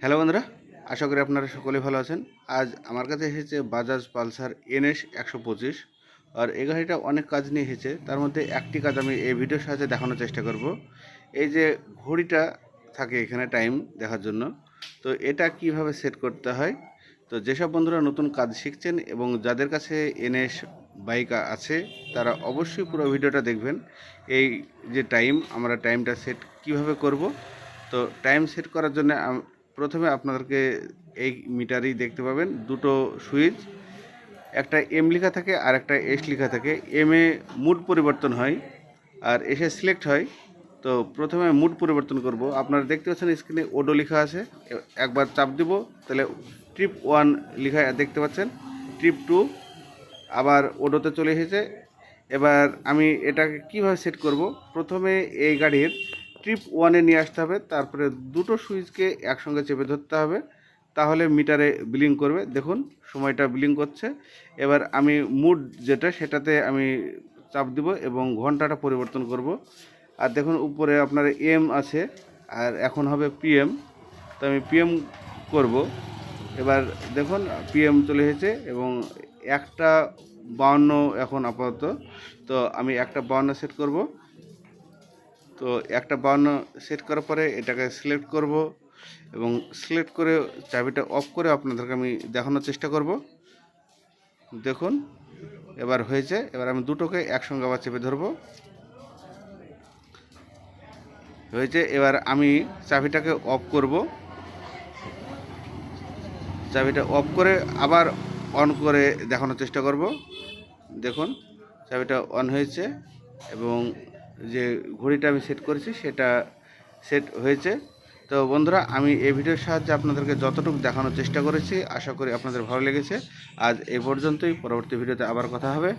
Hello বন্ধুরা, আশা করি আপনারা সকলে ভালো আছেন। আজ আমার কাছে এসেছে বাজাজ পালসার এনএস একশো পঁচিশ। আর এই গাড়িটা অনেক কাজ নিয়ে এসেছে, তার মধ্যে একটি কাজ আমি এই ভিডিওর সাহায্যে দেখানোর চেষ্টা করব। এই যে ঘড়িটা থাকে এখানে টাইম দেখার জন্য, তো এটা কীভাবে সেট করতে হয়? তো যেসব বন্ধুরা নতুন কাজ শিখছেন এবং যাদের কাছে এনএস বাইক আছে, তারা অবশ্যই পুরো ভিডিওটা দেখবেন। এই যে টাইম আমরা টাইমটা সেট কীভাবে করব? তো টাইম সেট করার জন্য প্রথমে আপনাদেরকে এই মিটারেই দেখতে পাবেন। দুটো সুইচ, একটা এম লেখা থাকে আর একটা এস লেখা থাকে। এম এ মুড পরিবর্তন হয় আর এসে সিলেক্ট হয়। তো প্রথমে মুড পরিবর্তন করব। আপনারা দেখতে পাচ্ছেন স্ক্রিনে ওডো লেখা আছে। একবার চাপ দিব, তাহলে ট্রিপ ওয়ান লেখা দেখতে পাচ্ছেন। ট্রিপ টু আবার ওডোতে চলে এসেছে। এবার আমি এটাকে কীভাবে সেট করব? প্রথমে এই গাড়ির ট্রিপ ওয়ানে নিয়ে আসতে হবে, তারপরে দুটো সুইচকে একসঙ্গে চেপে ধরতে হবে, তাহলে মিটারে বিলিং করবে। দেখুন, সময়টা বিলিং করছে। এবার আমি মুড যেটা, সেটাতে আমি চাপ দিব এবং ঘন্টাটা পরিবর্তন করব। আর দেখুন, উপরে আপনার এম আছে, আর এখন হবে পিএম তো আমি পিএম করব। এবার দেখুন পিএম চলে এসেছে এবং একটা বাউন্ন এখন আপাতত। তো আমি একটা বাউন্ন সেট করব। তো একটা বাউন্ন সেট করার পরে এটাকে সিলেক্ট করব এবং সিলেক্ট করে চাবিটা অফ করে আপনাদেরকে আমি দেখানোর চেষ্টা করব। দেখুন, এবার হয়েছে, এবার আমি দুটোকে একসঙ্গে আবার চেপে ধরবো। হয়েছে, এবার আমি চাবিটাকে অফ করব। চাবিটা অফ করে আবার অন করে দেখানোর চেষ্টা করব। দেখুন, চাবিটা অন হয়েছে এবং যে ঘড়িটা আমি সেট করেছি, সেটা সেট হয়েছে। তো বন্ধুরা, আমি এই ভিডিওর সাহায্যে আপনাদেরকে যতটুকু দেখানোর চেষ্টা করেছি, আশা করি আপনাদের ভালো লেগেছে। আজ এ পর্যন্তই, পরবর্তী ভিডিওতে আবার কথা হবে।